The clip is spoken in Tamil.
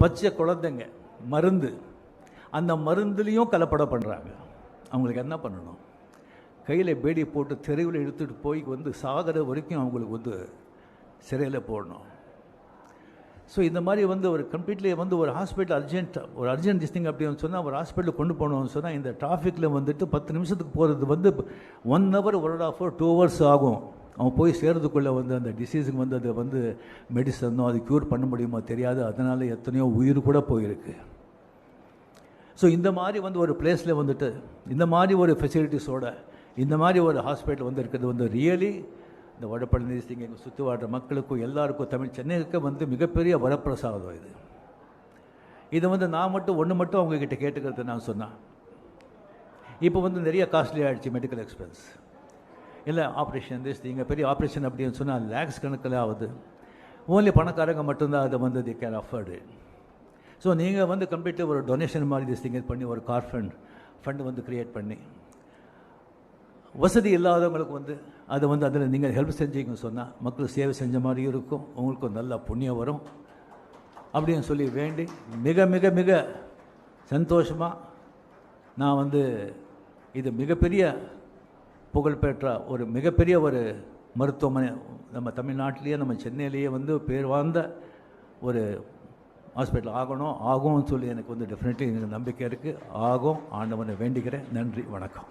பச்சை குழந்தைங்க மருந்து. அந்த மருந்துலேயும் கலப்படம் பண்ணுறாங்க அவங்களுக்கு என்ன பண்ணணும்? கையில் பேடி போட்டு தெருவில் இழுத்துட்டு போய் வந்து சாகிற வரைக்கும் அவங்களுக்கு வந்து சிறையில் போடணும். ஸோ இந்த மாதிரி வந்து ஒரு கம்ப்ளீட்லி வந்து ஒரு ஹாஸ்பிட்டல் அர்ஜென்ட் ஒரு அர்ஜென்ட் திஸ்திங் அப்படின்னு சொன்னால் ஒரு ஹாஸ்பிட்டல் கொண்டு போகணும்னு சொன்னால் இந்த டிராஃபிக்கில் வந்துட்டு பத்து நிமிஷத்துக்கு போகிறது வந்து one hour one and half hour two hours ஆகும். அவன் போய் சேர்றதுக்குள்ளே வந்து அந்த டிசீஸுக்கு வந்து அதை வந்து மெடிசனோ அது க்யூர் பண்ண முடியுமோ தெரியாது. அதனால் எத்தனையோ உயிர் கூட போயிருக்கு. ஸோ இந்த மாதிரி வந்து ஒரு பிளேஸில் வந்துட்டு இந்த மாதிரி ஒரு ஃபெசிலிட்டிஸோட இந்த மாதிரி ஒரு ஹாஸ்பிட்டல் வந்து இருக்கிறது வந்து ரியலி இந்த வடப்பழனி சிங் எங்கள் சுற்றி வாழ்கிற மக்களுக்கும் எல்லாருக்கும் தமிழ் சென்னைக்கு வந்து மிகப்பெரிய வரப்பிரசாதம் இது. இதை வந்து நான் மட்டும் ஒன்று மட்டும் அவங்கக்கிட்ட கேட்டுக்கிறது நான் சொன்னேன் இப்போ வந்து நிறைய காஸ்ட்லி ஆகிடுச்சு மெடிக்கல் எக்ஸ்பென்ஸ் இல்லை ஆப்ரேஷன் திஸ் நீங்கள் பெரிய ஆப்ரேஷன் அப்படின்னு சொன்னால் லேக்ஸ் கணக்கில் ஆகுது. ஓன்லி பணக்காரங்க மட்டும்தான் அதை வந்து தி கேன் அஃபர்டு ஸோ நீங்கள் வந்து கம்ப்ளீட்டாக ஒரு டொனேஷன் மாதிரி திஸ் திங்க பண்ணி ஒரு கார் ஃபண்ட் ஃபண்டு வந்து க்ரியேட் பண்ணி. வசதி இல்லாதவங்களுக்கு வந்து அதை வந்து அதில் நீங்கள் ஹெல்ப் செஞ்சீங்கன்னு சொன்னால் மக்கள் சேவை செஞ்ச மாதிரி இருக்கும் உங்களுக்கும் நல்ல புண்ணியம் வரும். அப்படின்னு சொல்லி வேண்டி மிக மிக மிக சந்தோஷமாக நான் வந்து இது மிகப்பெரிய புகழ்பெற்ற ஒரு மிகப்பெரிய ஒரு மருத்துவமனை நம்ம தமிழ்நாட்டிலேயே நம்ம சென்னையிலேயே வந்து பேர் வாழ்ந்த ஒரு ஹாஸ்பிட்டல் ஆகணும் ஆகும்னு சொல்லி எனக்கு வந்து டெஃபினெட்லி எனக்கு நம்பிக்கை இருக்குது ஆகும் ஆண்டவனை வேண்டிக்கிறேன் நன்றி வணக்கம்.